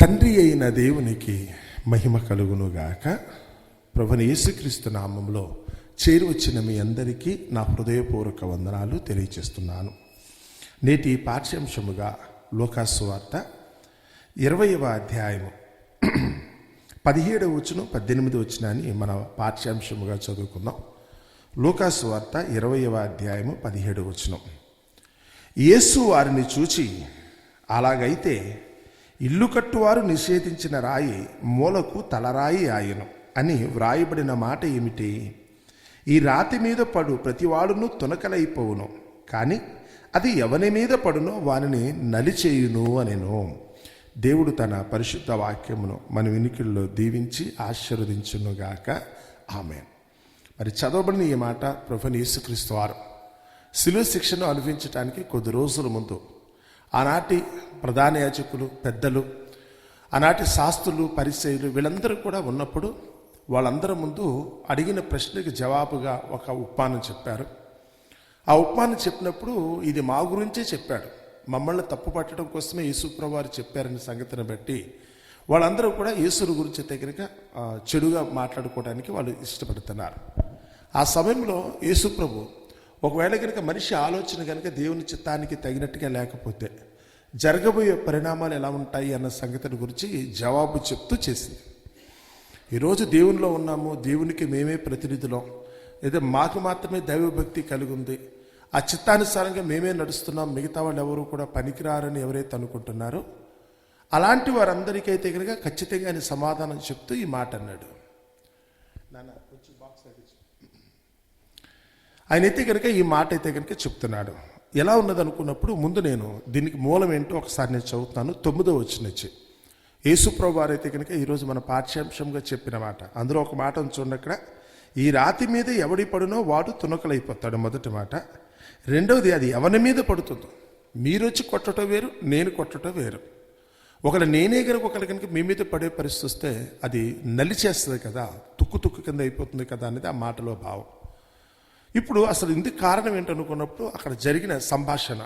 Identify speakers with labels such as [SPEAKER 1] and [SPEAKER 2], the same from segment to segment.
[SPEAKER 1] తండ్రి అయిన దేవునికి మహిమ కలుగునుగాక. ప్రభుని యేసుక్రీస్తు నామంలో చేరువచ్చిన మీ అందరికీ నా హృదయపూర్వక వందనాలు తెలియచేస్తున్నాను నేటి పాఠ్యాంశముగా లోకాసువార్త ఇరవయవ అధ్యాయము. పదిహేడవ వచ్చును పద్దెనిమిది వచ్చిన మన పాఠ్యాంశముగా చదువుకుందాం. లోకాసువార్త ఇరవయవ అధ్యాయము పదిహేడు వచనం. యేసు వారిని చూచి అలాగైతే ఇల్లు కట్టువారు నిషేధించిన రాయి మూలకు తలరాయి ఆయను అని వ్రాయబడిన మాట ఏమిటి? ఈ రాతి మీద పడు ప్రతివాడును తునకలైపోవును కానీ అది ఎవని మీద పడునో వానిని నలిచేయును అనెను. దేవుడు తన పరిశుద్ధ వాక్యమును మన వినికిల్లో దీవించి ఆశీర్వదించునుగాక. ఆమె మరి చదవబడిన ఈ మాట ప్రొఫెన్ యేసుక్రీస్తు వారు. శిలువ శిక్షను అనుభవించడానికి కొద్ది రోజుల ముందు ఆనాటి ప్రధాన యాజకులు పెద్దలు ఆనాటి శాస్త్రులు పరిచయులు వీళ్ళందరూ కూడా ఉన్నప్పుడు వాళ్ళందరి ముందు అడిగిన ప్రశ్నకి జవాబుగా ఒక ఉప్మానం చెప్పారు. ఆ ఉప్మానం చెప్పినప్పుడు ఇది మా గురించే చెప్పాడు. మమ్మల్ని తప్పు పట్టడం కోసమే యేసుప్రభు వారు చెప్పారనే సంగతిని బట్టి వాళ్ళందరూ కూడా యేసుని గురించి దగ్గరగా చెడుగా మాట్లాడుకోవడానికి వాళ్ళు ఇష్టపడుతున్నారు. ఆ సమయంలో యేసుప్రభు ఒకవేళ కనుక మనిషి ఆలోచన కనుక దేవుని చిత్తానికి తగినట్టుగా లేకపోతే జరగబోయే పరిణామాలు ఎలా ఉంటాయి అన్న సంగతిని గురించి జవాబు చెప్తూ చేసింది. ఈరోజు దేవునిలో ఉన్నాము దేవునికి మేమే ప్రతినిధులం. లేదా మాకు మాత్రమే దైవభక్తి కలిగి ఉంది ఆ చిత్తానుసారంగా మేమే నడుస్తున్నాం మిగతా వాళ్ళు ఎవరు కూడా పనికిరారని ఎవరైతే అనుకుంటున్నారో అలాంటి వారందరికైతే కనుక ఖచ్చితంగా ఆయన సమాధానం చెప్తూ ఈ మాట అన్నాడు. నాన్న కొంచెం బాక్స్ ఆయన అయితే కనుక ఈ మాట అయితే కనుక చెప్తున్నాడు. ఎలా ఉన్నది అనుకున్నప్పుడు ముందు నేను దీనికి మూలం ఏంటో ఒకసారి నేను చదువుతాను తొమ్మిదో వచ్చినచ్చి యేసుప్రభు వారు అయితే కనుక ఈరోజు మన పాఠ్యాంశంగా చెప్పిన మాట అందులో ఒక మాట చూడండి అక్కడ. ఈ రాతి మీద ఎవడి పడునో వాడు తునకలైపోతాడు మొదటి మాట. రెండవది అది ఎవరి మీద పడుతుందో. మీరు వచ్చి కొట్టడం వేరు నేను కొట్టడం వేరు. ఒకళ్ళు నేనే కనుక ఒకరి కనుక మీ మీద పడే పరిస్థితి వస్తే అది నలిచేస్తుంది కదా తుక్కు తుక్కు కింద అయిపోతుంది కదా అనేది ఆ మాటలో భావం. ఇప్పుడు అసలు ఇందుకు కారణం ఏంటనుకున్నప్పుడు అక్కడ జరిగిన సంభాషణ.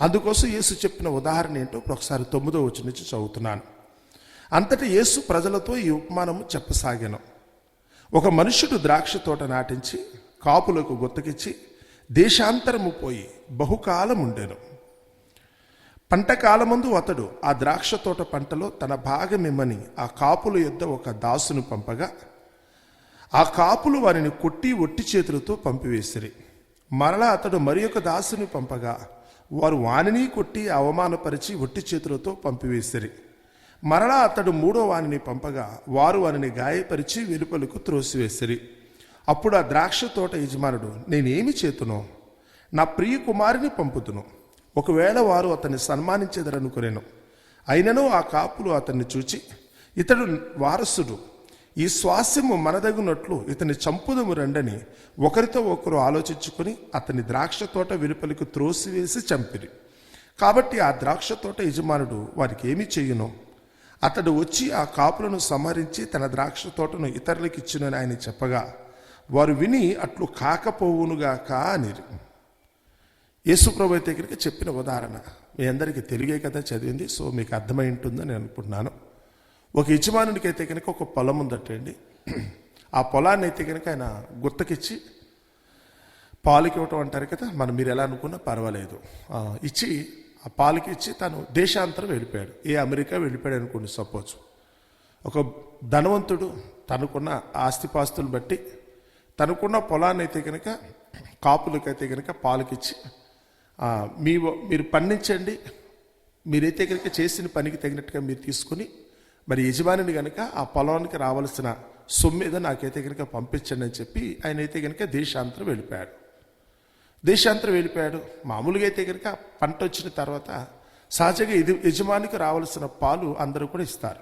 [SPEAKER 1] అందుకోసం యేసు చెప్పిన ఉదాహరణ ఏంటో ఇప్పుడు ఒకసారి తొమ్మిదో వచ్చి నుంచి చదువుతున్నాను. అంతటి యేసు ప్రజలతో ఈ ఉపమానము చెప్పసాగాను. ఒక మనుషుడు ద్రాక్ష తోట నాటించి కాపులకు గుత్తకిచ్చి దేశాంతరము పోయి బహుకాలం ఉండెను. పంటకాలమందు అతడు ఆ ద్రాక్ష తోట పంటలో తన భాగమిమ్మని ఆ కాపుల యొద్ద ఒక దాసును పంపగా ఆ కాపులు వారిని కొట్టి ఒట్టి చేతులతో పంపివేసిరి. మరలా అతడు మరి యొక్క దాసుని పంపగా వారు వానిని కొట్టి అవమానపరిచి ఒట్టి చేతులతో పంపివేసిరి. మరలా అతడు మూడో వానిని పంపగా వారు వారిని గాయపరిచి వెలుపలకు త్రోసివేసిరి. అప్పుడు ఆ ద్రాక్ష తోట యజమానుడు నేనేమి చేతును? నా ప్రియ కుమారిని పంపుతును. ఒకవేళ వారు అతన్ని సన్మానించేదరనుకునేను. అయినను ఆ కాపులు అతన్ని చూచి ఇతడు వారసుడు. ఈ స్వాస్యము మనదగునట్లు ఇతని చంపుదము రండని ఒకరితో ఒకరు ఆలోచించుకొని అతని ద్రాక్ష తోట వెలుపలికి త్రోసివేసి చంపిరి. కాబట్టి ఆ ద్రాక్ష తోట యజమానుడు వారికి ఏమి చేయును? అతడు వచ్చి ఆ కాపులను సంహరించి తన ద్రాక్ష తోటను ఇతరులకు ఇచ్చిన ఆయన చెప్పగా వారు విని అట్లు కాకపోవునుగాక అనిరి. యేసుప్రభు దగ్గరికి చెప్పిన ఉదాహరణ మీ అందరికీ తెలుగే కదా చదివింది సో మీకు అర్థమై ఉంటుందని నేను అనుకుంటున్నాను. ఒక యజమానుడికి అయితే కనుక ఒక పొలం ఉందటండి ఆ పొలాన్ని అయితే కనుక ఆయన గుత్తకిచ్చి పాలకి ఇవ్వటం అంటారు కదా మనం మీరు ఎలా అనుకున్నా పర్వాలేదు. ఇచ్చి ఆ పాలకి ఇచ్చి తను దేశాంతరం వెళ్ళిపోయాడు. ఏ అమెరికా వెళ్ళిపోయాడు అనుకోండి సపోజ్. ఒక ధనవంతుడు తనకున్న ఆస్తిపాస్తులు బట్టి తనకున్న పొలాన్ని అయితే కనుక కాపులకైతే కనుక పాలకిచ్చి మీ మీరు పండించండి. మీరైతే కనుక చేసిన పనికి తగినట్టుగా మీరు తీసుకుని మరి యజమానిని కనుక ఆ పొలానికి రావాల్సిన సొమ్మిద నాకైతే కనుక పంపించండి అని చెప్పి ఆయన అయితే కనుక దేశాంతరం వెళ్ళిపోయాడు. దేశాంతరం వెళ్ళిపోయాడు. మామూలుగా అయితే కనుక పంట వచ్చిన తర్వాత సహజంగా ఇది యజమానికి రావాల్సిన పాలు అందరూ కూడా ఇస్తారు.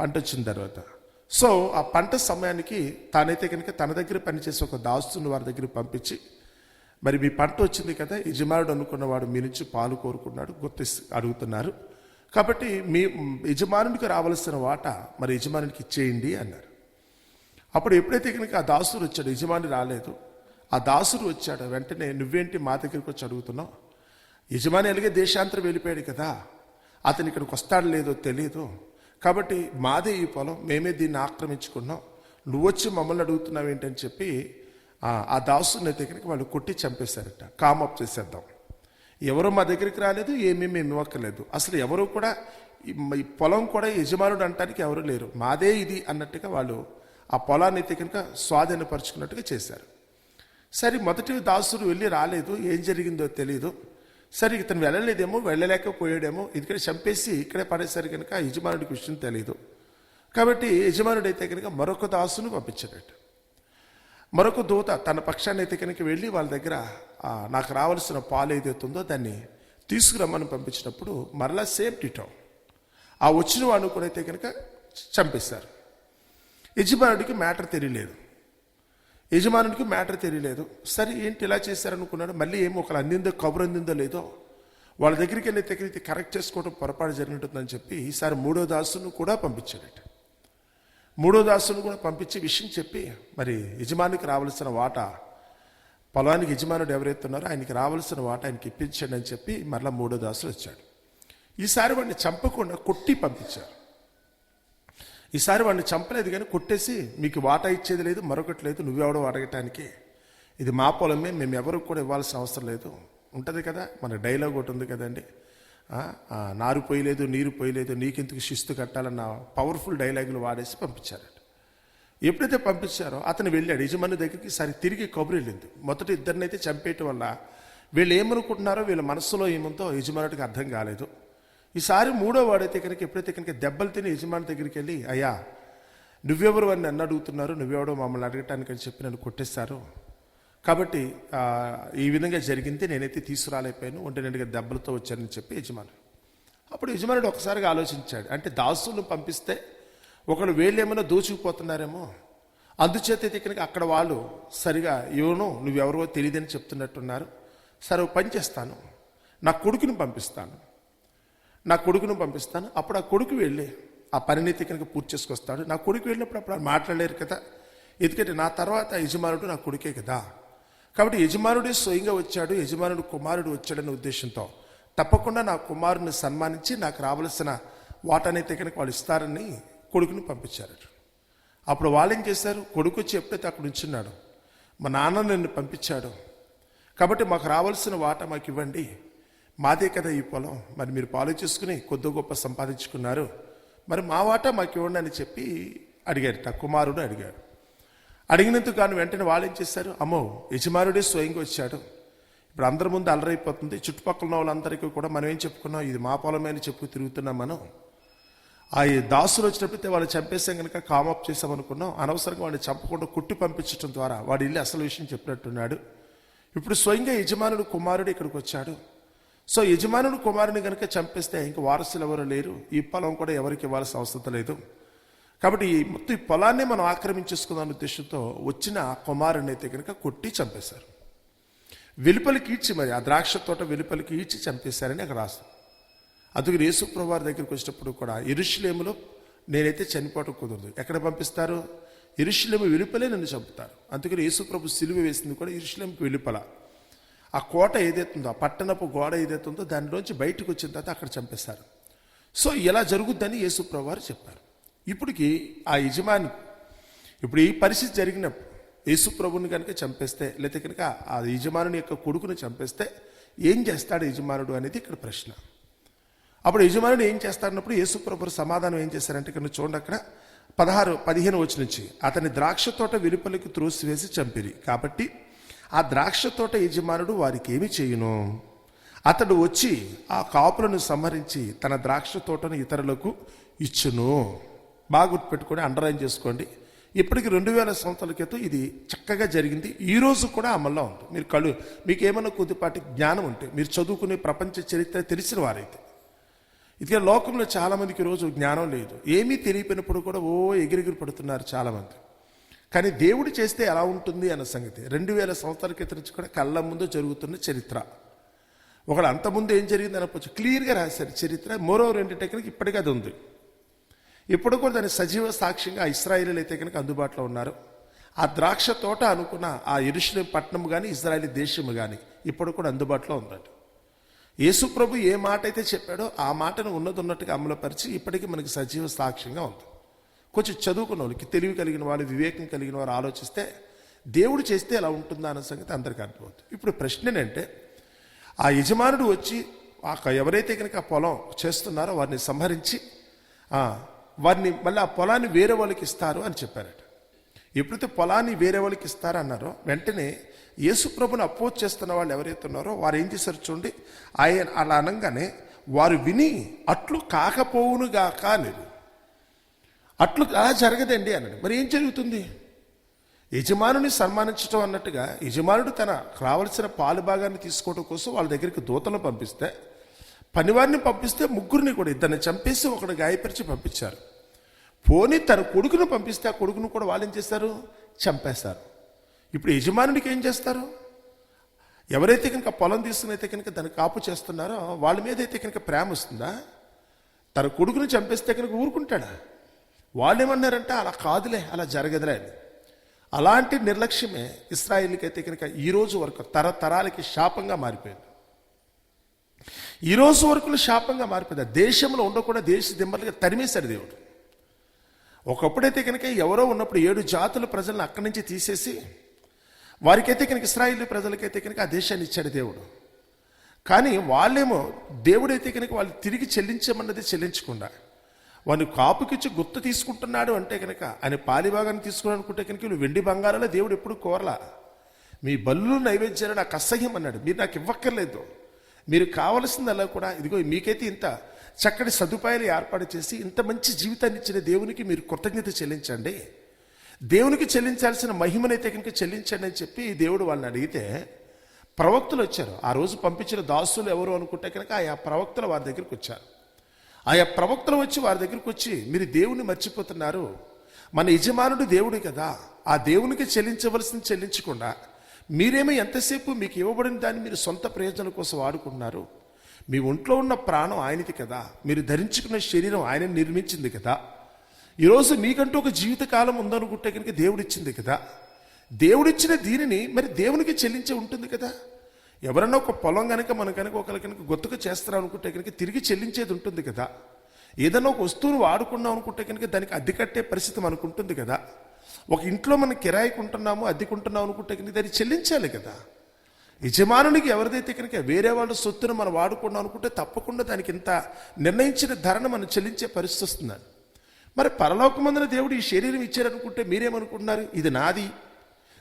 [SPEAKER 1] పంట వచ్చిన తర్వాత. సో ఆ పంట సమయానికి తానైతే కనుక తన దగ్గర పనిచేసే ఒక దాస్తుని వారి దగ్గర పంపించి మరి మీ పంట వచ్చింది కదా యజమానుడు అనుకున్నవాడు మీ నుంచి పాలు కోరుకున్నాడు గుర్తి అడుగుతున్నారు. కాబట్టి మీ యజమానునికి రావాల్సిన వాట మరి యజమానికి ఇచ్చేయండి అన్నారు. అప్పుడు ఎప్పుడైతే కనుక ఆ దాసుడు వచ్చాడు యజమాని రాలేదు. ఆ దాసుడు వచ్చాడు వెంటనే నువ్వేంటి మా దగ్గరికి వచ్చి అడుగుతున్నావు? యజమాని అలాగే దేశాంతరం వెళ్ళిపోయాడు కదా అతను ఇక్కడికి వస్తాడు లేదో తెలియదు కాబట్టి మాదే ఈ పొలం మేమే దీన్ని ఆక్రమించుకున్నాం. నువ్వు వచ్చి మమ్మల్ని అడుగుతున్నావు ఏంటని చెప్పి ఆ, దాసుని అయితే దగ్గరికి వాళ్ళు కొట్టి చంపేశారట. కామప్ చేసేద్దాం. ఎవరు మా దగ్గరికి రాలేదు ఏమీ మేము ఇవ్వక్కర్లేదు. అసలు ఎవరు కూడా ఈ పొలం కూడా యజమానుడు అంటానికి ఎవరు లేరు. మాదే ఇది అన్నట్టుగా వాళ్ళు ఆ పొలాన్ని అయితే కనుక స్వాధీనపరుచుకున్నట్టుగా చేశారు. సరే మొదటి దాసుడు వెళ్ళి రాలేదు ఏం జరిగిందో తెలియదు సరే ఇతను వెళ్ళలేదేమో వెళ్ళలేకపోయాడేమో ఇక్కడ చంపేసి ఇక్కడే పడేసరి కనుక యజమానుడికి విషయం తెలియదు కాబట్టి యజమానుడు అయితే కనుక మరొక దాసును పంపించాడట. మరొక దూత తన పక్షాన్ని అయితే కనుక వెళ్ళి వాళ్ళ దగ్గర నాకు రావాల్సిన పాలు ఏదైతే ఉందో దాన్ని తీసుకురమ్మని పంపించినప్పుడు మరలా సేమ్ టిటో ఆ వచ్చిన వాడిని కూడా అయితే కనుక చంపేశారు. యజమానుడికి మ్యాటర్ తెలియలేదు. యజమానుడికి మ్యాటర్ తెలియలేదు. సరే ఏంటి ఇలా చేశారనుకున్నాడు? మళ్ళీ ఏమో ఒకరు అందిందో కబురు అందిందో లేదో వాళ్ళ దగ్గరికి వెళ్ళి దగ్గరికి కరెక్ట్ చేసుకోవడం పొరపాటు జరిగినట్టుందని చెప్పి ఈసారి మూడో దాసును కూడా పంపించాడట. మూడో దాసును కూడా పంపించి విషయం చెప్పి మరి యజమానికి రావాల్సిన వాటా పొలానికి యజమానుడు ఎవరైతే ఉన్నారో ఆయనకి రావాల్సిన వాటా ఆయనకి ఇప్పించండి అని చెప్పి మరలా మూడో దాసులు వచ్చాడు ఈసారి వాడిని చంపకుండా కొట్టి పంపించారు. ఈసారి వాడిని చంపలేదు కానీ కొట్టేసి మీకు వాటా ఇచ్చేది లేదు మరొకటి లేదు నువ్వెవడో అడగటానికి. ఇది మా పొలమే మేము ఎవరికి కూడా ఇవ్వాల్సిన అవసరం లేదు. ఉంటుంది కదా మన డైలాగ్ ఒకటి ఉంది కదండి. నారు పోయలేదు నీరు పోయలేదు నీకెందుకు శిస్తు కట్టాలన్న పవర్ఫుల్ డైలాగులు వాడేసి పంపించారట. ఎప్పుడైతే పంపించారో అతను వెళ్ళాడు యజమాని దగ్గరికి సరి తిరిగి కబురు వెళ్ళింది. మొదట ఇద్దరినైతే చంపేయటం వల్ల వీళ్ళు ఏమనుకుంటున్నారో వీళ్ళ మనసులో ఏముందో యజమానుడికి అర్థం కాలేదు. ఈసారి మూడో వాడైతే కనుక ఎప్పుడైతే కనుక దెబ్బలు తిని యజమాని దగ్గరికి వెళ్ళి అయ్యా నువ్వెవరు అని నన్ను అడుగుతున్నారు నువ్వెవడో మమ్మల్ని అడగటానికి అని చెప్పి నన్ను కొట్టేస్తారు కాబట్టి ఈ విధంగా జరిగింది. నేనైతే తీసుకురాలేకపోయాను. ఒంటి నిండుగా దెబ్బలతో వచ్చానని చెప్పి యజమానుడు. అప్పుడు యజమానుడు ఒకసారిగా ఆలోచించాడు. అంటే దాసులను పంపిస్తే ఒకళ్ళు వీళ్ళేమైనా దోచుకుపోతున్నారేమో. అందుచేత అయితే అక్కడ వాళ్ళు సరిగా ఇవ్వను నువ్వెవరో తెలియదని చెప్తున్నట్టున్నారు. సరే పని చేస్తాను. నా కొడుకుని పంపిస్తాను. నా కొడుకును పంపిస్తాను. అప్పుడు ఆ కొడుకు వెళ్ళి ఆ పరిణితి కనుక పూర్తి చేసుకొస్తాడు. నా కొడుకు వెళ్ళినప్పుడు అప్పుడు మాట్లాడలేరు కదా. ఎందుకంటే నా తర్వాత యజమానుడు నా కొడుకే కదా. కాబట్టి యజమానుడే స్వయంగా వచ్చాడు యజమానుడు కుమారుడు వచ్చాడనే ఉద్దేశంతో. తప్పకుండా నా కుమారుని సన్మానించి నాకు రావలసిన వాటనైతే కనుక వాళ్ళు ఇస్తారని కొడుకుని పంపించారు అప్పుడు వాళ్ళు ఏం చేశారు? కొడుకు వచ్చి ఎప్పుడైతే అక్కడ ఉంచున్నాడు మా నాన్న నన్ను పంపించాడు. కాబట్టి మాకు రావాల్సిన వాటా మాకు ఇవ్వండి. మాదే కదా ఈ పొలం. మరి మీరు పాలు చేసుకుని కొద్ది గొప్ప సంపాదించుకున్నారు. మరి మా వాటా మాకు ఇవ్వండి అని చెప్పి అడిగాడు. నా కుమారుడు అడిగాడు. అడిగినందుకు కానీ వెంటనే వాళ్ళు ఏం చేశారు? అమ్మో యజమానుడే స్వయంగా వచ్చాడు. ఇప్పుడు అందరి ముందు అలరైపోతుంది. చుట్టుపక్కల ఉన్న వాళ్ళందరికీ కూడా మనం ఏం చెప్పుకున్నాం? ఇది మా పొలమే అని చెప్పు తిరుగుతున్నాం మనం. ఆ దాసులు వచ్చినప్పుడు వాళ్ళు చంపేసాం కనుక కామప్ చేసామనుకున్నాం అనవసరంగా వాడిని చంపకుండా కుట్టి పంపించడం ద్వారా వాడి ఇల్లు అసలు విషయం చెప్పినట్టున్నాడు. ఇప్పుడు స్వయంగా యజమానుడు కుమారుడు ఇక్కడికి వచ్చాడు. సో యజమానుడు కుమారుని కనుక చంపేస్తే ఇంక వారసులు ఎవరు లేరు? ఈ పొలం కూడా ఎవరికి ఇవ్వాల్సిన అవసరం లేదు. కాబట్టి ఈ మొత్తం ఈ పొలాన్ని మనం ఆక్రమించేసుకుందాం ఉద్దేశంతో వచ్చిన కుమారుని అయితే కనుక కొట్టి చంపేశారు. వెలుపలికి ఈడ్చి మరి ఆ ద్రాక్ష తోట వెలుపలికి ఈడ్చి చంపేశారని అక్కడ రాస్తాం. అందుకని యేసుప్రభువారి దగ్గరికి వచ్చినప్పుడు కూడా ఇరుషులేములో నేనైతే చనిపోవటం కుదరదు. ఎక్కడ పంపిస్తారు? ఇరుషులేము వెలుపలే నన్ను చంపుతారు. అందుకని యేసుప్రభు సిలువ వేసింది కూడా ఇరుషులేముకి వెలుపల. ఆ కోట ఏదైతుందో ఆ పట్టణపు గోడ ఏదైతుందో దానిలోంచి బయటకు వచ్చిన తర్వాత అక్కడ చంపేస్తారు సో ఇలా జరుగుద్దని యేసుప్రభు వారు చెప్పారు. ఇప్పటికి ఆ యజమాని ఇప్పుడు ఈ పరిస్థితి జరిగినప్పుడు యేసు ప్రభుని కనుక చంపేస్తే లేకపోతే కనుక ఆ యజమానుని యొక్క కొడుకుని చంపేస్తే ఏం చేస్తాడు యజమానుడు అనేది ఇక్కడ ప్రశ్న. అప్పుడు యజమానుడు ఏం చేస్తాడన్నప్పుడు యేసు ప్రభు సమాధానం ఏం చేశారంటే ఇక్కడ చూడండి అక్కడ పదహారు పదిహేను వచ్చి నుంచి అతని ద్రాక్ష తోట వెలుపలికి త్రోసివేసి చంపిరి. కాబట్టి ఆ ద్రాక్ష తోట యజమానుడు వారికి ఏమి చేయును? అతడు వచ్చి ఆ కాపులను సంహరించి తన ద్రాక్ష తోటను ఇతరులకు ఇచ్చును. బాగా గుర్తుపెట్టుకొని అండర్లైన్ చేసుకోండి. ఇప్పటికి రెండు వేల సంవత్సరాల క్రితం ఇది చక్కగా జరిగింది. ఈరోజు కూడా అమల్లో ఉంది. మీరు కళ్ళు మీకు ఏమైనా కొద్దిపాటి జ్ఞానం ఉంటే మీరు చదువుకునే ప్రపంచ చరిత్ర తెలిసిన వారైతే. ఇదిగా లోకంలో చాలామందికి ఈరోజు రోజు జ్ఞానం లేదు. ఏమీ తెలియపోయినప్పుడు కూడా ఓ ఎగిరెగిరి పడుతున్నారు చాలామంది. కానీ దేవుడు చేస్తే ఎలా ఉంటుంది అన్న సంగతి. రెండు వేల సంవత్సరాల క్రితం నుంచి కూడా కళ్ళ ముందు జరుగుతున్న చరిత్ర. ఒకడు అంతకుముందు ఏం జరిగింది అనకపోవచ్చు క్లియర్గా రాశారు చరిత్ర. మరో రెండు టెక్నిక్ ఇప్పటికీ అది ఉంది. ఇప్పుడు కూడా దాని సజీవ సాక్ష్యంగా ఇస్రాయేలీలు అయితే కనుక అందుబాటులో ఉన్నారు. ఆ ద్రాక్ష తోట అనుకున్న ఆ ఇరుషులేం పట్టణం కానీ ఇజ్రాయలీ దేశము కానీ ఇప్పుడు కూడా అందుబాటులో ఉందట. యేసు ప్రభు ఏ మాట అయితే చెప్పాడో ఆ మాటను ఉన్నది ఉన్నట్టుగా అమలుపరిచి ఇప్పటికీ మనకి సజీవ సాక్ష్యంగా ఉంది. కొంచెం చదువుకున్న వాళ్ళకి తెలివి కలిగిన వాళ్ళు వివేకం కలిగిన వారు ఆలోచిస్తే దేవుడు చేస్తే ఎలా ఉంటుందా అన్న సంగతి అందరికీ అర్థమవుతుంది. ఇప్పుడు ప్రశ్న ఏంటంటే ఆ యజమానుడు వచ్చి ఎవరైతే కనుక పొలం చేస్తున్నారో వారిని సంహరించి వారిని మళ్ళీ ఆ పొలాన్ని వేరే వాళ్ళకి ఇస్తారు అని చెప్పారట. ఎప్పుడైతే పొలాన్ని వేరే వాళ్ళకి ఇస్తారన్నారో వెంటనే యేసుప్రభుని అపోజ్ చేస్తున్న వాళ్ళు ఎవరైతే ఉన్నారో వారు ఏం చేశారు చూడండి ఆయన అలా అనగానే వారు విని అట్లు కాకపోవునుగాక అనేది అట్లు అలా జరగదండి అన్నాడు. మరి ఏం జరుగుతుంది? యజమానుని సన్మానించడం అన్నట్టుగా యజమానుడు తన రావాల్సిన పాలు భాగాన్ని తీసుకోవడం కోసం వాళ్ళ దగ్గరికి దూతలను పంపిస్తే పనివారిని పంపిస్తే ముగ్గురిని కూడా ఇద్దరిని చంపేసి ఒకడు గాయపరిచి పంపించారు. పోనీ తన కొడుకును పంపిస్తే ఆ కొడుకును కూడా వాళ్ళు ఏం చేస్తారు? చంపేస్తారు. ఇప్పుడు యజమానుడికి ఏం చేస్తారు? ఎవరైతే కనుక పొలం తీసుకునైతే కనుక దాన్ని కాపు చేస్తున్నారో వాళ్ళ మీద అయితే కనుక ప్రేమ వస్తుందా? తన కొడుకుని చంపేస్తే కనుక ఊరుకుంటాడా? వాళ్ళు ఏమన్నారంటే అలా కాదులే అలా జరగదులే అని. అలాంటి నిర్లక్ష్యమే ఇస్రాయిల్కి అయితే కనుక ఈరోజు వరకు తరతరాలకి శాపంగా మారిపోయింది. ఈ రోజు వరకు శాపంగా మారిపోయింది. ఆ దేశంలో ఉండకుండా దేశ దిమ్మలుగా తరిమేశాడు దేవుడు. ఒకప్పుడైతే కనుక ఎవరో ఉన్నప్పుడు ఏడు జాతుల ప్రజలను అక్కడి నుంచి తీసేసి వారికైతే కనుక ఇస్రాయిల్ ప్రజలకైతే కనుక ఆ దేశాన్ని ఇచ్చాడు దేవుడు. కానీ వాళ్ళేమో దేవుడైతే కనుక వాళ్ళు తిరిగి చెల్లించమన్నది చెల్లించకుండా వాడిని కాపుకిచ్చి గుర్తు తీసుకుంటున్నాడు అంటే కనుక ఆయన పాలిభాగాన్ని తీసుకుని అనుకుంటే కనుక వీళ్ళు వెండి బంగారాలే దేవుడు ఎప్పుడు కోరలా. మీ బల్లు నైవేద్యాలు నాకు అసహ్యం అన్నాడు. మీరు నాకు ఇవ్వక్కర్లేదు. మీరు కావలసిందల్లా కూడా ఇదిగో మీకైతే ఇంత చక్కటి సదుపాయాలు ఏర్పాటు చేసి ఇంత మంచి జీవితాన్ని ఇచ్చిన దేవునికి మీరు కృతజ్ఞత చెల్లించండి. దేవునికి చెల్లించాల్సిన మహిమనైతే కనుక చెల్లించండి అని చెప్పి దేవుడు వాళ్ళని అడిగితే ప్రవక్తలు వచ్చారు. ఆ రోజు పంపించిన దాసులు ఎవరు అనుకుంటే కనుక ఆయా ప్రవక్తలు వారి దగ్గరికి వచ్చారు. ఆయా ప్రవక్తలు వచ్చి వారి దగ్గరికి వచ్చి మీరు దేవుని మర్చిపోతున్నారు. మన యజమానుడు దేవుడు కదా. ఆ దేవునికి చెల్లించవలసింది చెల్లించకుండా మీరేమో ఎంతసేపు మీకు ఇవ్వబడిన దాన్ని మీరు సొంత ప్రయోజనం కోసం వాడుకుంటున్నారు? మీ ఒంట్లో ఉన్న ప్రాణం ఆయనది కదా. మీరు ధరించుకున్న శరీరం ఆయన నిర్మించింది కదా. ఈరోజు మీకంటూ ఒక జీవిత కాలం ఉందనుకుంటే కనుక దేవుడిచ్చింది కదా. దేవుడిచ్చిన దీనిని మరి దేవునికి చెల్లించే ఉంటుంది కదా. ఎవరన్నా ఒక పొలం కనుక మనం కనుక ఒకరి కనుక గొత్తుగా చేస్తారు అనుకుంటే కనుక తిరిగి చెల్లించేది ఉంటుంది కదా. ఏదైనా ఒక వస్తువును వాడుకున్నాం అనుకుంటే కనుక దానికి అద్దె కట్టే పరిస్థితి మనకు ఉంటుంది కదా. ఒక ఇంట్లో మనం కిరాయికి ఉంటున్నాము అద్దెకుంటున్నాము అనుకుంటే కనుక దాన్ని చెల్లించాలి కదా. యజమానునికి ఎవరిదైతే కనుక వేరే వాళ్ళ సొత్తును మనం వాడుకున్నాం అనుకుంటే తప్పకుండా దానికి ఇంత నిర్ణయించిన ధరను మనం చెల్లించే పరిస్థితి వస్తుందని మరి పరలోకమందున దేవుడు ఈ శరీరం ఇచ్చారనుకుంటే మీరేమనుకుంటున్నారు? ఇది నాది.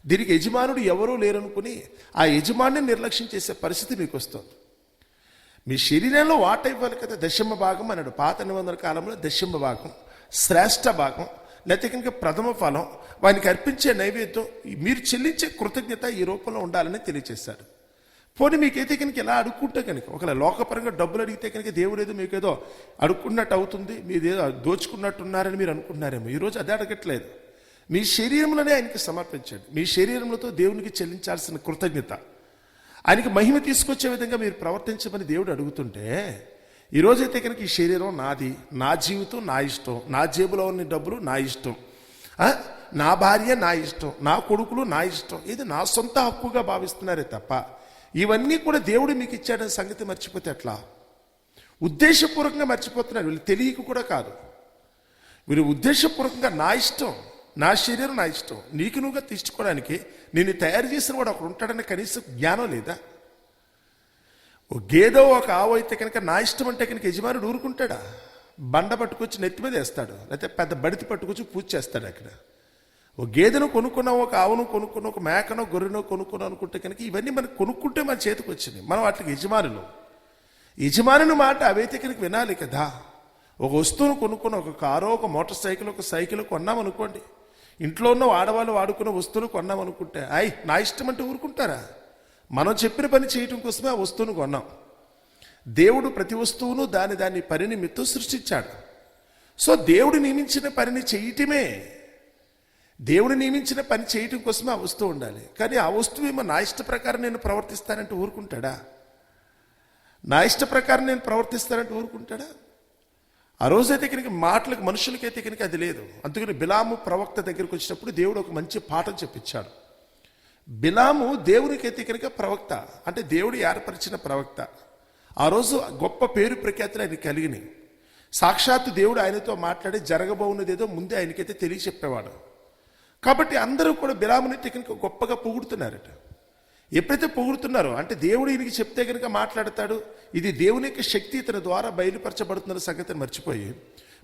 [SPEAKER 1] దీనికి యజమానుడు ఎవరూ లేరనుకుని ఆ యజమాని నిర్లక్ష్యం చేసే పరిస్థితి మీకు వస్తుంది మీ శరీరంలో వాట ఇవ్వాలి కదా దశమ భాగం అన్నాడు. పాత నిబంధన కాలంలో దశమ భాగం శ్రేష్ఠ భాగం. లేకపోతే కనుక ప్రథమ ఫలం వానికి అర్పించే నైవేద్యం మీరు చెల్లించే కృతజ్ఞత ఈ రూపంలో ఉండాలని తెలియజేశాడు. పోనీ మీకైతే కనుక ఎలా అడుక్కుంటే కనుక ఒకవేళ లోకపరంగా డబ్బులు అడిగితే కనుక దేవుడు ఏదో మీకు ఏదో అడుక్కున్నట్టు అవుతుంది మీదేదో దోచుకున్నట్టున్నారని మీరు అనుకుంటున్నారేమో. ఈరోజు అదే అడగట్లేదు. మీ శరీరంలోనే ఆయనకి సమర్పించండి. మీ శరీరంలో దేవునికి చెల్లించాల్సిన కృతజ్ఞత. ఆయనకి మహిమ తీసుకొచ్చే విధంగా మీరు ప్రవర్తించమని దేవుడు అడుగుతుంటే ఈరోజైతే కనుక ఈ శరీరం నాది నా జీవితం నా ఇష్టం నా జేబులో ఉన్న డబ్బులు నా ఇష్టం. నా భార్య నా ఇష్టం నా కొడుకులు నా ఇష్టం. ఇది నా సొంత హక్కుగా భావిస్తున్నారే తప్ప ఇవన్నీ కూడా దేవుడు మీకు ఇచ్చాడనే సంగతి మర్చిపోతే ఎట్లా? ఉద్దేశపూర్వకంగా మర్చిపోతున్నారు. వీళ్ళు తెలియక కూడా కాదు. వీళ్ళు ఉద్దేశపూర్వకంగా నా ఇష్టం నా శరీరం నా ఇష్టం. నీకు నువ్వుగా తీసుకోవడానికి నేను తయారు చేసిన వాడు ఒకడు ఉంటాడని కనీసం జ్ఞానం లేదా? ఓ గేదో ఒక ఆవు అయితే కనుక నా ఇష్టం అంటే కనుక యజమానుడు ఊరుకుంటాడా? బండ పట్టుకొచ్చి నెత్తి మీద వేస్తాడు లేకపోతే పెద్ద బడితి పట్టుకొచ్చి పూజ చేస్తాడు అక్కడ. ఒక గేదెను కొనుక్కున్నాం ఒక ఆవును కొనుక్కున్నాం ఒక మేకనో గొర్రెనో కొనుక్కున్నాం అనుకుంటే కనుక ఇవన్నీ మనకు కొనుక్కుంటే మన చేతికి వచ్చింది. మనం వాటికి యజమానులు. యజమానుని మాట అవైతే కనుక వినాలి కదా. ఒక వస్తువును కొనుక్కున్న ఒక కారో ఒక మోటార్ సైకిల్ ఒక సైకిల్ కొన్నాం అనుకోండి. ఇంట్లో ఉన్న ఆడవాళ్ళు వాడుకున్న వస్తువులు కొన్నాం అనుకుంటే అయ్ నా ఇష్టం అంటే ఊరుకుంటారా? మనం చెప్పిన పని చేయటం కోసమే ఆ వస్తువును కొన్నాం. దేవుడు ప్రతి వస్తువును దాని దాని పరిణిమితో సృష్టించాడు. సో దేవుడు నియమించిన పనిని చేయటమే దేవుడు నియమించిన పని చేయటం కోసమే ఆ వస్తువు ఉండాలి. కానీ ఆ వస్తువు ఏమో నా ఇష్ట ప్రకారం నేను ప్రవర్తిస్తానంటే ఊరుకుంటాడా? నా ఇష్ట ప్రకారం నేను ప్రవర్తిస్తానంటే ఊరుకుంటాడా? ఆ రోజైతే కనుక మాటలకు మనుషులకైతే కనుక అది లేదు. అందుకని బిలాము ప్రవక్త దగ్గరికి వచ్చినప్పుడు దేవుడు ఒక మంచి పాఠం చెప్పించాడు. బిలాము దేవునికి కనుక ప్రవక్త. అంటే దేవుడు ఏర్పరిచిన ప్రవక్త. ఆ రోజు గొప్ప పేరు ప్రఖ్యాతులు ఆయన కలిగినాయి. సాక్షాత్తు దేవుడు ఆయనతో మాట్లాడి జరగబోన్నది ఏదో ముందే ఆయనకైతే తెలియచెప్పేవాడు. కాబట్టి అందరూ కూడా బిలాముని టెక్నిక్ గొప్పగా పొగుడుతున్నారట. ఎప్పుడైతే పొగుడుతున్నారో అంటే దేవుడు ఈయనకి చెప్తే కనుక మాట్లాడతాడు ఇది దేవుని యొక్క శక్తి ఇతని ద్వారా బయలుపరచబడుతున్న సంగతిని మర్చిపోయి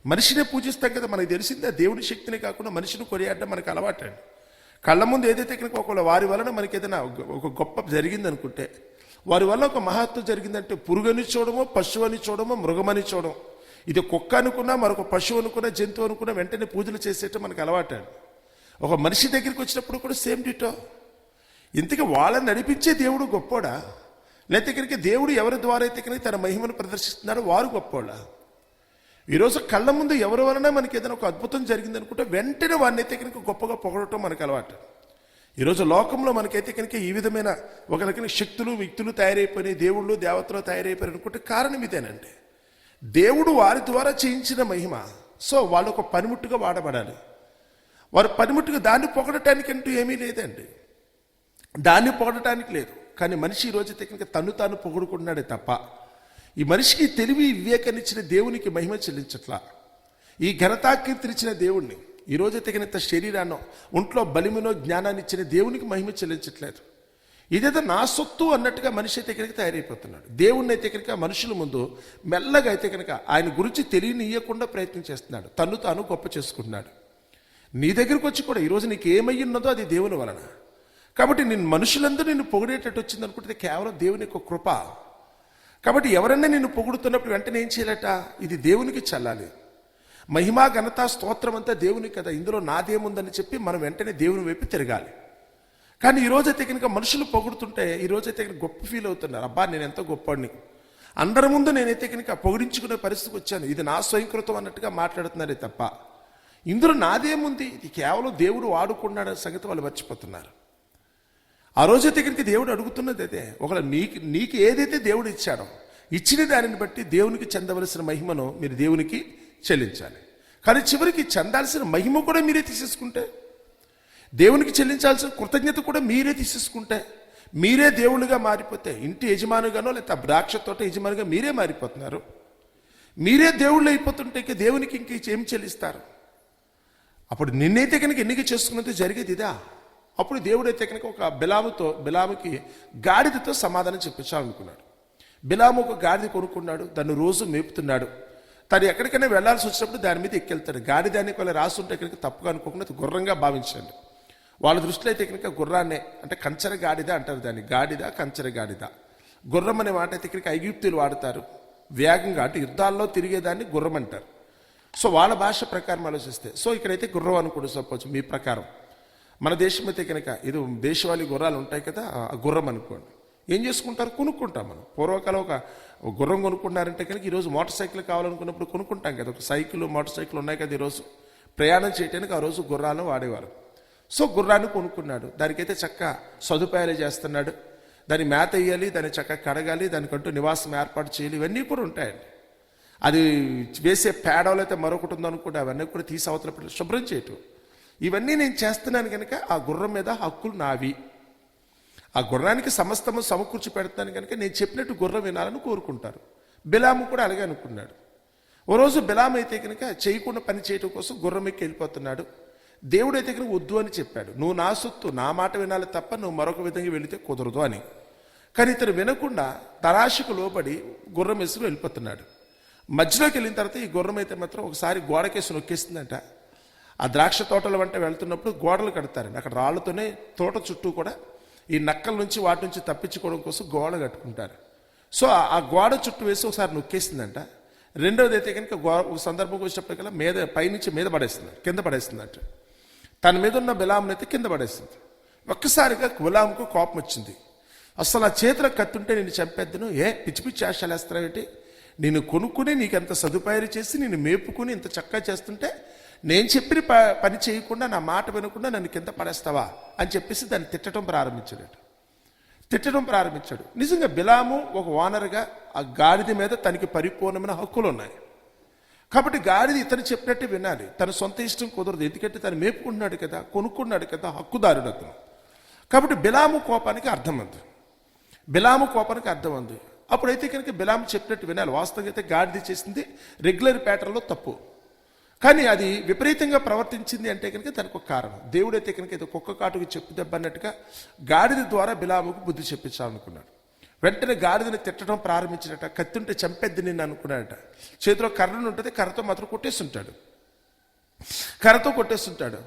[SPEAKER 1] మనిషినే పూజిస్తాం కదా మనకు తెలిసిందే దేవుని శక్తిని కాకుండా మనిషిని కొనియాడడం మనకు అలవాటండి. కళ్ళ ముందు ఏదైతే కనుక ఒకవేళ వారి వలన మనకి ఏదైనా ఒక గొప్ప జరిగిందనుకుంటే వారి వల్ల ఒక మహత్వం జరిగిందంటే పురుగని చూడమో పశువు అని చూడమో మృగమని చూడడం ఇది కుక్క అనుకున్నా మరొక పశువు అనుకున్నా జంతువు అనుకున్నా వెంటనే పూజలు చేసేట మనకు అలవాటు ఒక మనిషి దగ్గరికి వచ్చినప్పుడు కూడా సేమ్ డిటో. ఇంతకీ వాళ్ళని నడిపించే దేవుడు గొప్పోడా? లేకపోతే కనుక దేవుడు ఎవరి ద్వారా అయితే కనుక తన మహిమను ప్రదర్శిస్తున్నాడో వారు గొప్పోడా ఈరోజు కళ్ళ ముందు ఎవరి వలన మనకి ఏదైనా ఒక అద్భుతం జరిగింది అనుకుంటే వెంటనే వాడిని అయితే కనుక గొప్పగా పొగడటం మనకు అలవాటు ఈరోజు లోకంలో మనకైతే కనుక ఈ విధమైన ఒక రకమైన శక్తులు వ్యక్తులు తయారైపోయినాయి దేవుళ్ళు దేవతలు తయారైపోయారు అనుకుంటే కారణం ఇదేనండి. దేవుడు వారి ద్వారా చేయించిన మహిమ. సో వాళ్ళు ఒక పనిముట్టుగా వాడబడాలి. వారు పనిముట్టుగా దాన్ని పొగడటానికి అంటూ ఏమీ లేదండి. దాన్ని పొగడటానికి లేదు. కానీ మనిషి ఈ రోజు కనుక తను తాను పొగుడుకుంటున్నాడే తప్ప ఈ మనిషికి తెలివి వివేకనిచ్చిన దేవునికి మహిమ చెల్లించట్లా. ఈ ఘనతాకీర్తినిచ్చిన దేవుణ్ణి ఈ రోజు తగినంత శరీరానో ఒంట్లో బలిమినో జ్ఞానాన్ని ఇచ్చిన దేవునికి మహిమ చెల్లించట్లేదు. ఇదేదో నా సొత్తు అన్నట్టుగా మనిషి అయితే కనుక తయారైపోతున్నాడు. దేవుణ్ణి అయితే కనుక మనుషుల ముందు మెల్లగా అయితే కనుక ఆయన గురించి తెలియనియకుండా ప్రయత్నం చేస్తున్నాడు. తను తాను గొప్ప చేసుకుంటున్నాడు. నీ దగ్గరకు వచ్చి కూడా ఈరోజు నీకు ఏమయ్యున్నదో అది దేవుని వలన. కాబట్టి నేను మనుషులందరూ నిన్ను పొగిడేటట్టు వచ్చింది అనుకుంటే కేవలం దేవుని యొక్క కృప. కాబట్టి ఎవరన్నా నిన్ను పొగుడుతున్నప్పుడు వెంటనే ఏం చేయాలట? ఇది దేవునికి చల్లాలి. మహిమా ఘనత స్తోత్రం అంతా దేవునికి కదా. ఇందులో నాదేముందని చెప్పి మనం వెంటనే దేవుని వైపు తిరగాలి. కానీ ఈ కనుక మనుషులు పొగుడుతుంటే ఈ కనుక గొప్ప ఫీల్ అవుతున్నారు. అబ్బా నేను ఎంతో గొప్పవాడిని. అందరి ముందు నేనైతే కనుక పొగిడించుకునే పరిస్థితికి వచ్చాను. ఇది నా స్వయంకృతం అన్నట్టుగా మాట్లాడుతున్నారే తప్ప. ఇందులో నాదేముంది? ఇది కేవలం దేవుడు వాడుకున్నాడనే సంగతి వాళ్ళు మర్చిపోతున్నారు. ఆ రోజు దగ్గరికి దేవుడు అడుగుతున్నది అదే. ఒకవేళ నీకు నీకు ఏదైతే దేవుడు ఇచ్చాడో ఇచ్చిన దానిని బట్టి దేవునికి చెందవలసిన మహిమను మీరు దేవునికి చెల్లించాలి. కానీ చివరికి చెందాల్సిన మహిమ కూడా మీరే తీసేసుకుంటే దేవునికి చెల్లించాల్సిన కృతజ్ఞత కూడా మీరే తీసేసుకుంటే మీరే దేవుళ్ళుగా మారిపోతే ఇంటి యజమానుగానో లేదా ద్రాక్ష తోట యజమానిగా మీరే మారిపోతున్నారు. మీరే దేవుళ్ళు అయిపోతుంటే ఇక దేవునికి ఇంక ఏం చెల్లిస్తారు? అప్పుడు నిన్నైతే కనుక ఎన్నిక చేసుకున్నది జరిగేది ఇదా? అప్పుడు దేవుడైతే కనుక ఒక బిలాముతో బిలాముకి గాడిదతో సమాధానం చెప్పించాలనుకున్నాడు. బిలాము ఒక గాడిద కొనుక్కున్నాడు దాన్ని రోజు మేపుతున్నాడు. తను ఎక్కడికైనా వెళ్ళాల్సి వచ్చినప్పుడు దాని మీద ఎక్కెళ్తాడు. గాడి దానికి వాళ్ళ రాసుంటే కనుక తప్పుగా అనుకోకుండా అది గుర్రంగా భావించండి. వాళ్ళ దృష్టిలో అయితే కనుక గుర్రాన్నే అంటే కంచర గాడిద అంటారు దాన్ని. గాడిద కంచర గాడిద. గుర్రం అనే మాట అయితే కనుక ఐగిప్తులు వాడతారు. వేగంగా అంటే యుద్ధాల్లో తిరిగేదాన్ని గుర్రం అంటారు. సో వాళ్ళ భాష ప్రకారం ఆలోచిస్తే సో ఇక్కడైతే గుర్రం అనుకోండి సపోజ్ మీ ప్రకారం. మన దేశం అయితే కనుక ఇది దేశవాళీ గుర్రాలు ఉంటాయి కదా ఆ గుర్రం అనుకోండి. ఏం చేసుకుంటారు? కొనుక్కుంటాం మనం. పూర్వకాలం ఒక గుర్రం కొనుక్కున్నారంటే కనుక ఈరోజు మోటార్ సైకిల్ కావాలనుకున్నప్పుడు కొనుక్కుంటాం కదా. ఒక సైకిల్ మోటార్ సైకిల్ ఉన్నాయి కదా ఈరోజు. ప్రయాణం చేయడానికి ఆ రోజు గుర్రాలను వాడేవారు. సో గుర్రాన్ని కొనుక్కున్నాడు. దానికైతే చక్క సదుపాయాలు చేస్తున్నాడు. దాని మేత వేయాలి దాన్ని చక్క కడగాలి దానికంటూ నివాసం ఏర్పాటు చేయాలి. ఇవన్నీ కూడా ఉంటాయండి. అది వేసే పేడవలు అయితే మరొకటి ఉందనుకుంటే అవన్నీ కూడా తీసి అవతల శుభ్రం చేయటం. ఇవన్నీ నేను చేస్తున్నాను కనుక ఆ గుర్రం మీద హక్కులు నావి. ఆ గుర్రానికి సమస్తము సమకూర్చి పెడతాను కనుక నేను చెప్పినట్టు గుర్రం వినాలని కోరుకుంటారు. బిలాము కూడా అలాగే అనుకున్నాడు. ఓ రోజు బిలాం అయితే కనుక చేయకుండా పని చేయటం కోసం గుర్రం ఎక్కి వెళ్ళిపోతున్నాడు. దేవుడు అయితే కనుక వద్దు అని చెప్పాడు. నువ్వు నా సొత్తు నా మాట వినాలి తప్ప నువ్వు మరొక విధంగా వెళితే కుదరదు అని. కానీ ఇతను వినకుండా తరాశకు లోబడి గుర్రం వేసుకుని వెళ్ళిపోతున్నాడు. మధ్యలోకి వెళ్ళిన తర్వాత ఈ గుర్రం అయితే మాత్రం ఒకసారి గోడకేసి నొక్కేస్తుందంట ఆ ద్రాక్ష తోటల వెంట వెళ్తున్నప్పుడు గోడలు కడతారండి. అక్కడ రాళ్ళతోనే తోట చుట్టూ కూడా ఈ నక్కల నుంచి వాటి నుంచి తప్పించుకోవడం కోసం గోడ కట్టుకుంటారు. సో ఆ- గోడ చుట్టూ వేసి ఒకసారి నొక్కేసిందంట. రెండవది అయితే కనుక గో ఒక సందర్భం వచ్చినప్పటికల్లా మీద పైనుంచి మీద పడేస్తుంది కింద పడేస్తుందంట తన మీద ఉన్న బిలాంని అయితే కింద పడేస్తుంది ఒక్కసారిగా గులాంకు కోపం వచ్చింది. అసలు ఆ చేతిలో కత్తుంటే నేను చంపేద్దును? ఏ పిచ్చి పిచ్చి ఆశలు నేను కొనుక్కుని నీకు ఎంత సదుపాయాలు చేసి నేను మేపుకుని ఇంత చక్కగా చేస్తుంటే నేను చెప్పిన ప- పని చేయకుండా నా మాట వినకుండా నన్ను కింద పడేస్తావా అని చెప్పేసి దాన్ని తిట్టడం ప్రారంభించాడట. తిట్టడం ప్రారంభించాడు. నిజంగా బిలాము ఒక ఓనర్గా ఆ గాడిద మీద తనకి పరిపూర్ణమైన హక్కులు ఉన్నాయి కాబట్టి గాడిద ఇతను చెప్పినట్టు వినాలి. తన సొంత ఇష్టం కుదరదు. ఎందుకంటే తను మేపుకుంటున్నాడు కదా కొనుక్కున్నాడు కదా హక్కుదారుడు అతను. కాబట్టి బిలాము కోపానికి అర్థం ఉంది. బిలాము కోపానికి అర్థం ఉంది. అప్పుడైతే కనుక బిలాము చెప్పినట్టు వినాలి. వాస్తవంగా అయితే గాడిద చేసింది రెగ్యులర్ ప్యాటర్న్లో తప్పు. కానీ అది విపరీతంగా ప్రవర్తించింది అంటే కనుక దానికి ఒక కారణం. దేవుడైతే కనుక ఏదో కుక్క కాటుకు చెప్పు దెబ్బ అన్నట్టుగా గాడిద ద్వారా బిలాముకు బుద్ధి చెప్పించాలనుకున్నాడు. వెంటనే గాడిదని తిట్టడం ప్రారంభించినట్ట కత్తుంటే చంపేద్ది నిన్ను అనుకున్నాడట. చేతిలో కర్రను ఉంటుంది కర్రతో మాత్రం కొట్టేస్తుంటాడు. కర్రతో కొట్టేస్తుంటాడు.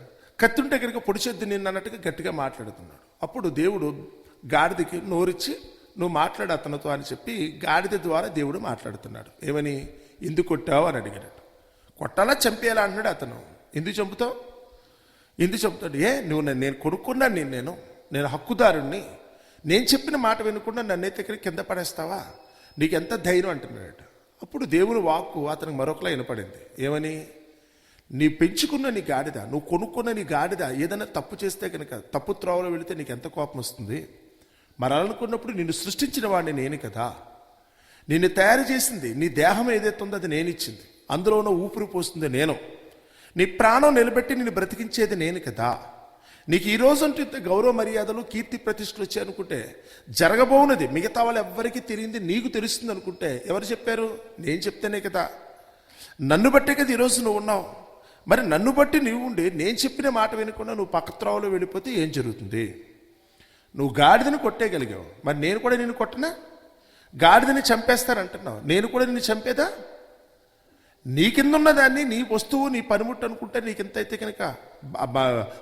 [SPEAKER 1] కత్తుంటే కనుక పొడిచేద్ది నిన్ను అన్నట్టుగా గట్టిగా మాట్లాడుతున్నాడు. అప్పుడు దేవుడు గాడిదకి నోరిచ్చి నువ్వు మాట్లాడు అతనితో అని చెప్పి గాడిద ద్వారా దేవుడు మాట్లాడుతున్నాడు. ఏమని? ఎందుకు కొట్టావు? అని అడిగినట్టు కొట్టాలా చంపేయాలా అంటున్నాడు అతను. ఎందుకు చంపుతావు? ఎందుకు చంపుతాడు? ఏ నువ్వు నన్ను నేను కొనుక్కున్నాను నేను నేను నేను హక్కుదారుణ్ణి. నేను చెప్పిన మాట వినకుండా నన్నైతే ఇక్కడ కింద పడేస్తావా? నీకు ఎంత ధైర్యం అంటున్నాడు. అప్పుడు దేవుని వాక్కు అతనికి మరొకలా వినపడింది. ఏమని? నీ పెంచుకున్న నీ గాడిద నువ్వు కొనుక్కున్న నీ గాడిద ఏదైనా తప్పు చేస్తే కనుక తప్పు త్రోవలో వెళితే నీకు ఎంత కోపం వస్తుంది? మరాలనుకున్నప్పుడు నిన్ను సృష్టించిన వాడిని నేను కదా. నిన్ను తయారు చేసింది నీ దేహం ఏదైతే ఉందో అది నేను ఇచ్చింది అందులో ఉన్న ఊపిరి పోస్తుంది నేను. నీ ప్రాణం నిలబెట్టి నిన్ను బ్రతికించేది నేను కదా. నీకు ఈ రోజు అంటూ ఇంత గౌరవ మర్యాదలు కీర్తి ప్రతిష్టలు వచ్చాయి అనుకుంటే జరగబోనది మిగతా వాళ్ళు ఎవ్వరికీ తెలియంది నీకు తెలుస్తుంది అనుకుంటే ఎవరు చెప్పారు? నేను చెప్తేనే కదా. నన్ను బట్టే కదా ఈరోజు నువ్వు ఉన్నావు. మరి నన్ను బట్టి నువ్వు ఉండి నేను చెప్పిన మాట వినకుండా నువ్వు పక్కత్రావులో వెళ్ళిపోతే ఏం జరుగుతుంది? నువ్వు గాడిదని కొట్టేయగలిగావు. మరి నేను కూడా నిన్ను కొట్టనా? గాడిదని చంపేస్తారంటున్నావు. నేను కూడా నిన్ను చంపేదా? నీ కింద ఉన్న దాన్ని నీ వస్తువు నీ పనిముట్టు అనుకుంటే నీకు ఎంత అయితే కనుక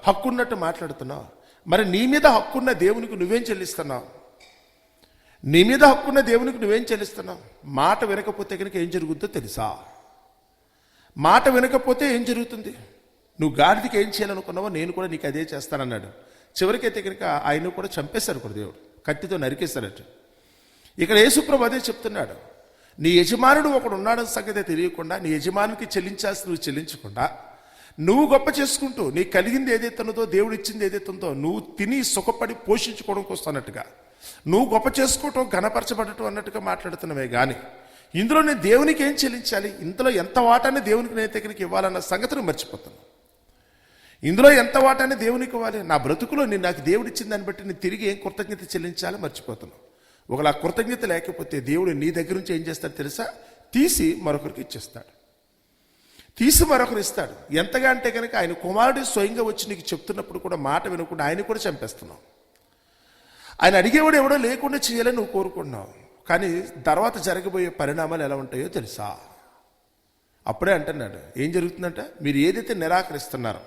[SPEAKER 1] హక్కున్నట్టు మాట్లాడుతున్నావు. మరి నీ మీద హక్కున్న దేవునికి నువ్వేం చెల్లిస్తున్నావు? నీ మీద హక్కున్న దేవునికి నువ్వేం చెల్లిస్తున్నావు? మాట వినకపోతే కనుక ఏం జరుగుతుందో తెలుసా? మాట వినకపోతే ఏం జరుగుతుంది? నువ్వు గాడిదకి ఏం చేయాలనుకున్నావో నేను కూడా నీకు అదే చేస్తానన్నాడు. చివరికైతే కనుక ఆయన కూడా చంపేశారు కూడా దేవుడు. కత్తితో నరికేశారట ఇక్కడ యేసుప్రభు అదే చెప్తున్నాడు. నీ యజమానుడు ఒకడు ఉన్నాడని సంగతి తెలియకుండా నీ యజమానికి చెల్లించాల్సి నువ్వు చెల్లించకుండా నువ్వు గొప్ప చేసుకుంటూ నీ కలిగింది ఏదైతే ఉన్నదో దేవుడు ఇచ్చింది ఏదైతే ఉందో నువ్వు తిని సుఖపడి పోషించుకోవడం వస్తున్నట్టుగా నువ్వు గొప్ప చేసుకోవటం ఘనపరచబడటం అన్నట్టుగా మాట్లాడుతున్నవే కానీ ఇందులో నేను దేవునికి ఏం చెల్లించాలి? ఇందులో ఎంత వాటాన్ని దేవునికి నేను దగ్గరికి ఇవ్వాలన్న సంగతిని మర్చిపోతున్నాను ఇందులో ఎంత వాటాన్ని దేవునికి ఇవ్వాలి? నా బ్రతుకులో నేను నాకు దేవుడు దాన్ని బట్టి నేను తిరిగి ఏం కృతజ్ఞత చెల్లించాలి మర్చిపోతున్నాను ఒకలా కృతజ్ఞత లేకపోతే దేవుడు నీ దగ్గర నుంచి ఏం చేస్తాడు తెలుసా? తీసి మరొకరికి ఇచ్చేస్తాడు. తీసి మరొకరు ఇస్తాడు. ఎంతగా అంటే కనుక ఆయన కుమారుడు స్వయంగా వచ్చి నీకు చెప్తున్నప్పుడు కూడా మాట వినకుండా ఆయన కూడా చంపేస్తున్నావు. ఆయన అడిగేవాడు ఎవడో లేకుండా చేయాలని నువ్వు కోరుకుంటున్నావు. కానీ తర్వాత జరగబోయే పరిణామాలు ఎలా ఉంటాయో తెలుసా? అప్పుడే అంటున్నాడు. ఏం జరుగుతుందంట? మీరు ఏదైతే నిరాకరిస్తున్నారో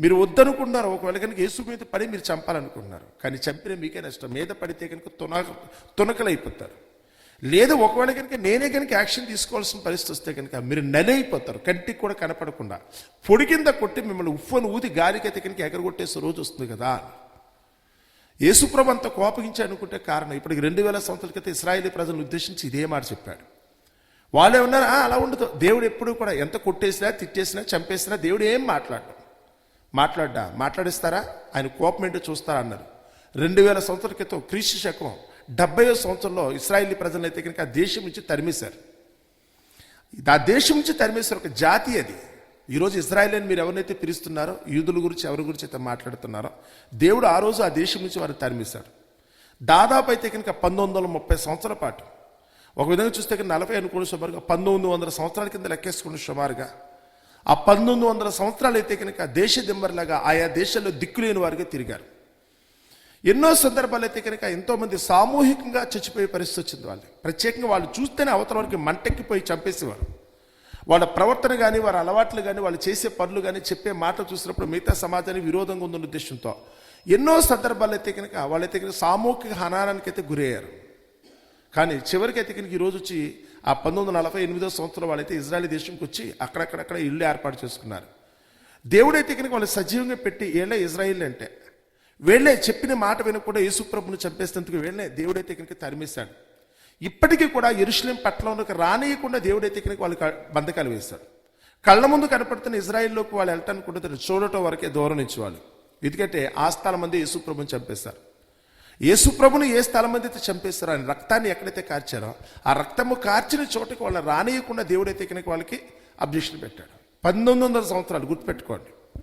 [SPEAKER 1] మీరు వద్దనుకున్నారు ఒకవేళ కనుక యేసు మీద పడి మీరు చంపాలనుకున్నారు కానీ చంపిన మీకే నష్టం. మీద పడితే కనుక తున తునకలైపోతారు. లేదు ఒకవేళ కనుక నేనే కనుక యాక్షన్ తీసుకోవాల్సిన పరిస్థితి వస్తే కనుక మీరు నెలైపోతారు కంటికి కూడా కనపడకుండా. పొడి కింద కొట్టి మిమ్మల్ని ఉఫ్ఫను ఊది గాలికైతే కనుక ఎగరగొట్టేసే రోజు వస్తుంది కదా. యేసుప్రభు అంత కోపగించి అనుకుంటే కారణం ఇప్పటికి రెండు వేల సంవత్సరాల క్రితం ఇస్రాయేలీ ప్రజలను ఉద్దేశించి ఇదే మాట చెప్పాడు. వాళ్ళే ఉన్నారు అలా ఉండదు. దేవుడు ఎప్పుడు కూడా ఎంత కొట్టేసినా తిట్టేసినా చంపేసినా దేవుడు ఏం మాట్లాడడం. మాట్లాడ్డా? మాట్లాడిస్తారా? ఆయన కోపం ఏంటో చూస్తారా అన్నారు. రెండు వేల సంవత్సరాల క్రితం క్రీస్తు శకం డెబ్బై సంవత్సరంలో ఇస్రాయేలీ ప్రజలను అయితే కనుక ఆ దేశం నుంచి తరిమేశారు. ఆ దేశం నుంచి తరిమేశారు ఒక జాతి అది. ఈరోజు ఇజ్రాయెల్ అని మీరు ఎవరినైతే పిలుస్తున్నారో యూదుల గురించి ఎవరి గురించి అయితే మాట్లాడుతున్నారో దేవుడు ఆ రోజు ఆ దేశం నుంచి వారిని తరిమేశాడు. దాదాపు అయితే కనుక పంతొమ్మిది వందల ముప్పై సంవత్సరాల పాటు ఒక విధంగా చూస్తే కనుక నలభై అనుకున్న సుమారుగా పంతొమ్మిది వందల సంవత్సరాల కింద లెక్కేసుకున్న సుమారుగా ఆ పంతొమ్మిది వందల సంవత్సరాలు అయితే కనుక దేశ దిమ్మరిలాగా ఆయా దేశాల్లో దిక్కులేని వారిగా తిరిగారు. ఎన్నో సందర్భాలు అయితే కనుక ఎంతోమంది సామూహికంగా చచ్చిపోయే పరిస్థితి వచ్చింది వాళ్ళు ప్రత్యేకంగా వాళ్ళు చూస్తేనే అవతల వారికి మంటెక్కిపోయి చంపేసేవారు. వాళ్ళ ప్రవర్తన కానీ వారి అలవాట్లు కానీ వాళ్ళు చేసే పనులు కానీ చెప్పే మాటలు చూసినప్పుడు మిగతా సమాజానికి విరోధంగా ఉందన్న ఉద్దేశంతో ఎన్నో సందర్భాలు అయితే కనుక వాళ్ళైతే కనుక సామూహిక హనానానికి అయితే గురయ్యారు. కానీ చివరికి అయితే కనుక ఈరోజు వచ్చి ఆ పంతొమ్మిది నలభై ఎనిమిదో సంవత్సరం వాళ్ళైతే ఇజ్రాయల్ దేశంకి వచ్చి అక్కడక్కడక్కడ ఇల్లు ఏర్పాటు చేసుకున్నారు. దేవుడైతే కనుక వాళ్ళు సజీవంగా పెట్టి ఏళ్ళే ఇజ్రాయిల్ అంటే వీళ్ళే చెప్పిన మాట వినకుండా యేసుప్రభుని చంపేసినందుకు వీళ్ళే దేవుడైతే కనుక తరిమేశాడు. ఇప్పటికీ కూడా ఎరుషులేం పట్టణంలోకి రానియకుండా దేవుడైతే కనుక వాళ్ళకి బంధకాలు వేశాడు. కళ్ళ ముందు కనపడుతున్న ఇజ్రాయిల్లోకి వాళ్ళు వెళ్ళటానికి కూడా చూడటం వరకే దూరం నుంచి వాళ్ళు. ఎందుకంటే ఆ స్థలం మంది యేసుప్రభుని చంపేశారు. యేసుప్రభుని ఏ స్థలం మీద అయితే చంపేస్తారో ఆయన రక్తాన్ని ఎక్కడైతే కార్చారో ఆ రక్తము కార్చిన చోటకి వాళ్ళని రానియకుండా దేవుడైతే ఎక్కిన వాళ్ళకి అబ్జెక్షన్ పెట్టాడు. పంతొమ్మిది వందల సంవత్సరాలు గుర్తుపెట్టుకోండి.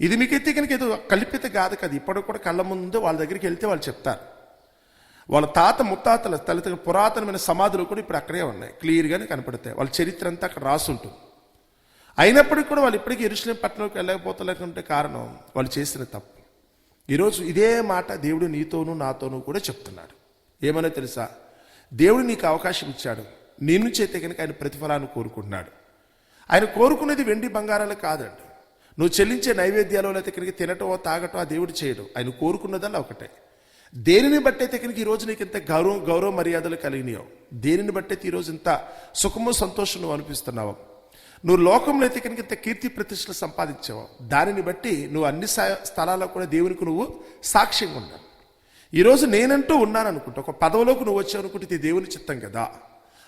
[SPEAKER 1] ఇది మీకైతే కనుక ఏదో కల్పిత కాదు కదా. ఇప్పటికి కూడా కళ్ళ ముందు వాళ్ళ దగ్గరికి వెళ్తే వాళ్ళు చెప్తారు. వాళ్ళ తాత ముత్తాతల తల్లిదండ్రుల పురాతనమైన సమాధులు కూడా ఇప్పుడు అక్కడే ఉన్నాయి. క్లియర్గానే కనపడతాయి. వాళ్ళ చరిత్ర అంతా అక్కడ రాసుంటుంది అయినప్పటికీ కూడా వాళ్ళు ఇప్పటికీ ఎరుసలేం పట్టణంలోకి వెళ్ళకపోతలేకుంటే కారణం వాళ్ళు చేసిన తప్పు. ఈరోజు ఇదే మాట దేవుడు నీతోనూ నాతోనూ కూడా చెప్తున్నాడు. ఏమనో తెలుసా? దేవుడు నీకు అవకాశం ఇచ్చాడు. నిన్ను చేతే కనుక ఆయన ప్రతిఫలాన్ని కోరుకుంటున్నాడు. ఆయన కోరుకునేది వెండి బంగారాలు కాదండి. నువ్వు చెల్లించే నైవేద్యాలు లేకపోతే ఇక్కడికి తినటమో తాగటం ఆ దేవుడు చేయడు. ఆయన కోరుకున్నదల్లా ఒకటే. దేనిని బట్టి అయితే ఈ ఈరోజు నీకు ఇంత గౌరవం గౌరవ మర్యాదలు కలిగినాయో? దేనిని బట్టి అయితే ఈరోజు ఇంత సుఖము సంతోషం నువ్వు అనిపిస్తున్నావు? నువ్వు లోకంలో అయితే కనుక ఇంత కీర్తి ప్రతిష్టలు సంపాదించావు దానిని బట్టి నువ్వు అన్ని స్థలాల్లో కూడా దేవునికి నువ్వు సాక్ష్యంగా ఉన్నావు ఈరోజు నేనంటూ ఉన్నాను అనుకుంటా ఒక పదవిలోకి నువ్వు వచ్చావు అనుకుంటే ఇది దేవుని చిత్తం కదా.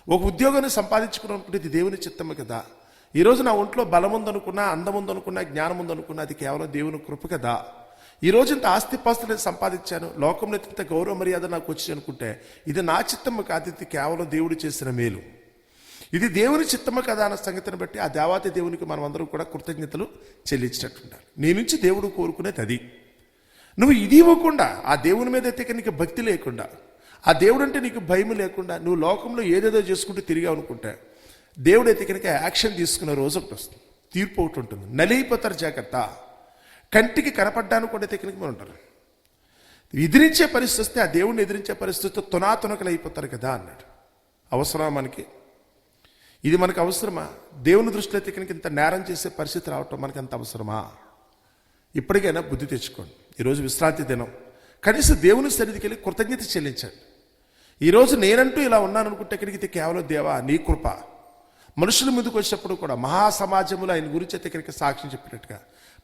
[SPEAKER 1] ఒక ఉద్యోగాన్ని సంపాదించుకున్నావు అనుకుంటే ఇది దేవుని చిత్తమే కదా. ఈరోజు నా ఒంట్లో బలం ఉందనుకున్నా అందం ఉందనుకున్నా జ్ఞానం ఉందనుకున్నా అది కేవలం దేవుని కృప కదా. ఈ రోజు ఇంత ఆస్తిపాస్తులు నేను సంపాదించాను లోకంలో ఇంత గౌరవ మర్యాద నాకు వచ్చి అనుకుంటే ఇది నా చిత్తము కాదు ఇది కేవలం దేవుడు చేసిన మేలు. ఇది దేవుని చిత్తమ కదా అన్న సంగతిని బట్టి ఆ దేవాతి దేవునికి మనం అందరం కూడా కృతజ్ఞతలు చెల్లించినట్టు ఉండాలి నీ నుంచి దేవుడు కోరుకునేది అది. నువ్వు ఇది ఇవ్వకుండా ఆ దేవుని మీద అయితే నీకు భక్తి లేకుండా ఆ దేవుడు అంటే నీకు భయం లేకుండా నువ్వు లోకంలో ఏదేదో చేసుకుంటూ తిరిగావు అనుకుంటే దేవుడు అయితే కనుక యాక్షన్ తీసుకున్న రోజు ఒకటి వస్తుంది. తీర్పు ఒకటి ఉంటుంది. నలిగిపోతారు జాగ్రత్త. కంటికి కనపడ్డానికి కూడా అయితే కనుక ఉంటారు. ఎదిరించే పరిస్థితి వస్తే ఆ దేవుడిని ఎదిరించే పరిస్థితితో తునాతునకలు అయిపోతారు కదా అన్నాడు. అవసరం మనకి? ఇది మనకు అవసరమా? దేవుని దృష్టిలో అయితే ఇంత నేరం చేసే పరిస్థితి రావటం మనకి ఎంత అవసరమా? ఇప్పటికైనా బుద్ధి తెచ్చుకోండి. ఈరోజు విశ్రాంతి దినం. కనీసం దేవుని సన్నిధికి వెళ్ళి కృతజ్ఞత చెల్లించండి. ఈరోజు నేనంటూ ఇలా ఉన్నాను అనుకుంటే ఇక్కడికి కేవలం దేవా నీ కృప. మనుషుల ముందుకు వచ్చినప్పుడు కూడా మహాసమాజంలో ఆయన గురించి అయితే ఇక్కడికి సాక్ష్యం చెప్పినట్టుగా.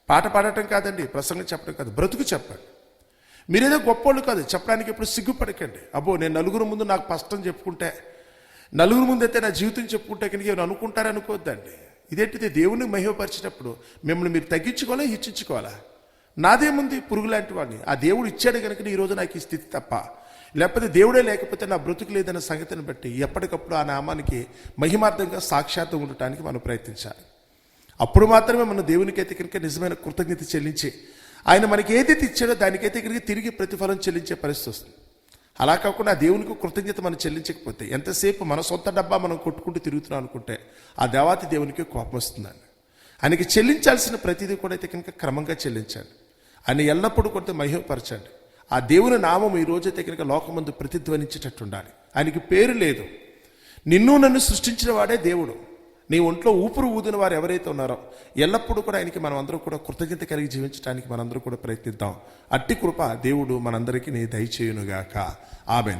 [SPEAKER 1] పాట పాడటం కాదండి ప్రసంగం చెప్పడం కాదు బ్రతుకు చెప్పండి. మీరేదో గొప్పోళ్ళు కాదు చెప్పడానికి ఎప్పుడు సిగ్గుపడకండి. అబ్బో నేను నలుగురు ముందు నాకు కష్టం చెప్పుకుంటే నలుగురు ముందు అయితే నా జీవితం చెప్పుకుంటే కనుక ఏమైనా అనుకుంటారనుకోవద్దండి ఇదేంటిది? దేవుని మహిమపరిచినప్పుడు మిమ్మల్ని మీరు తగ్గించుకోవాలా హెచ్చించుకోవాలా? నాదేముంది పురుగు లాంటి వాడిని. ఆ దేవుడు ఇచ్చాడు కనుక ఈ రోజు నాకు ఈ స్థితి తప్ప. లేకపోతే దేవుడే లేకపోతే నా బ్రతుకు లేదన్న సంగతిని బట్టి ఎప్పటికప్పుడు ఆ నామానికి మహిమార్థంగా సాక్షాత్తు ఉండటానికి మనం ప్రయత్నించాలి. అప్పుడు మాత్రమే మన దేవునికైతే కనుక నిజమైన కృతజ్ఞత చెల్లించి ఆయన మనకి ఏదైతే ఇచ్చాడో దానికైతే కనుక తిరిగి ప్రతిఫలం చెల్లించే పరిస్థితి వస్తుంది. అలా కాకుండా ఆ దేవునికి కృతజ్ఞత మనం చెల్లించకపోతే ఎంతసేపు మన సొంత డబ్బా మనం కొట్టుకుంటూ తిరుగుతున్నాం అనుకుంటే ఆ దేవాతి దేవునికి కోపం వస్తుందండి. ఆయనకి చెల్లించాల్సిన ప్రతిదీ కూడా అయితే కనుక క్రమంగా చెల్లించండి ఆయన ఎల్లప్పుడూ కూడా మహిమపరచండి. ఆ దేవుని నామం ఈ రోజైతే కనుక లోకమందు ప్రతిధ్వనించేటట్టు ఉండాలి. ఆయనకి పేరు లేదు. నిన్ను నన్ను సృష్టించిన వాడే దేవుడు. నీ ఒంట్లో ఊపిరి ఊదిన వారు ఎవరైతే ఉన్నారో ఎల్లప్పుడూ కూడా ఆయనకి మనం అందరూ కూడా కృతజ్ఞత కలిగి జీవించడానికి మనందరూ కూడా ప్రయత్నిద్దాం. అట్టి కృప దేవుడు మనందరికీ నీ దయచేయునుగాక ఆమెన్.